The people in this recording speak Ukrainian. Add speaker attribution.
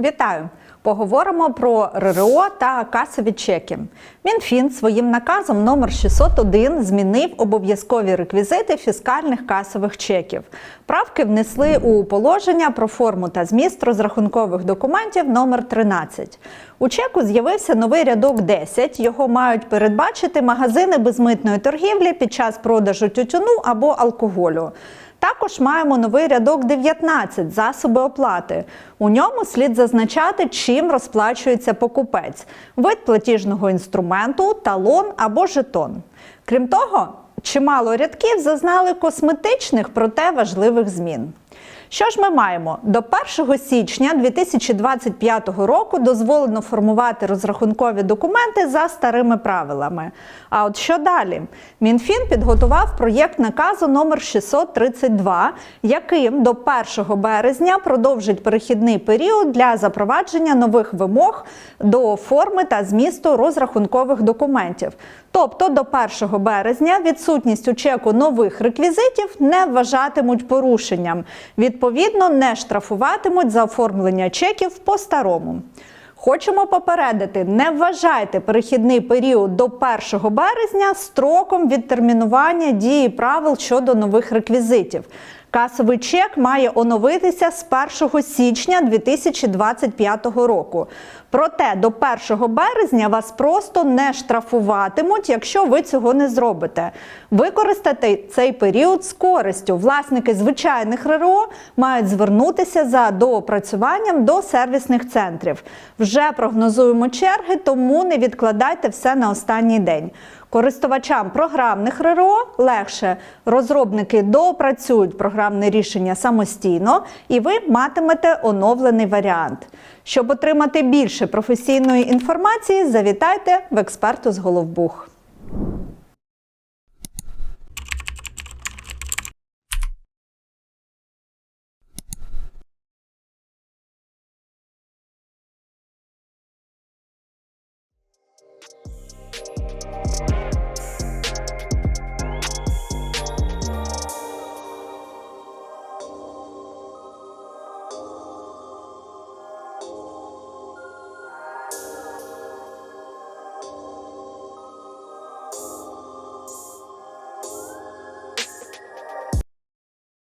Speaker 1: Вітаю! Поговоримо про РРО та касові чеки. Мінфін своїм наказом номер 601 змінив обов'язкові реквізити фіскальних касових чеків. Правки внесли у положення про форму та зміст розрахункових документів номер 13. У чеку з'явився новий рядок 10. Його мають передбачити магазини безмитної торгівлі під час продажу тютюну або алкоголю. Також маємо новий рядок 19 засоби оплати. У ньому слід зазначати, чим розплачується покупець: вид платіжного інструменту, талон або жетон. Крім того, чимало рядків зазнали косметичних, проте важливих змін. Що ж ми маємо? До 1 січня 2025 року дозволено формувати розрахункові документи за старими правилами. А от що далі? Мінфін підготував проєкт наказу номер 632, яким до 1 березня продовжить перехідний період для запровадження нових вимог до форми та змісту розрахункових документів. Тобто до 1 березня відсутність у чеку нових реквізитів не вважатимуть порушенням. Відповідно, не штрафуватимуть за оформлення чеків по-старому. Хочемо попередити, не вважайте перехідний період до 1 березня строком відтермінування дії правил щодо нових реквізитів. Касовий чек має оновитися з 1 січня 2025 року. Проте до 1 березня вас просто не штрафуватимуть, якщо ви цього не зробите. Використати цей період з користю. Власники звичайних РРО мають звернутися за доопрацюванням до сервісних центрів. Вже прогнозуємо черги, тому не відкладайте все на останній день. Користувачам програмних РРО легше розробники доопрацюють програмне рішення самостійно, і ви матимете оновлений варіант. Щоб отримати більше професійної інформації, завітайте в експерту з Головбух.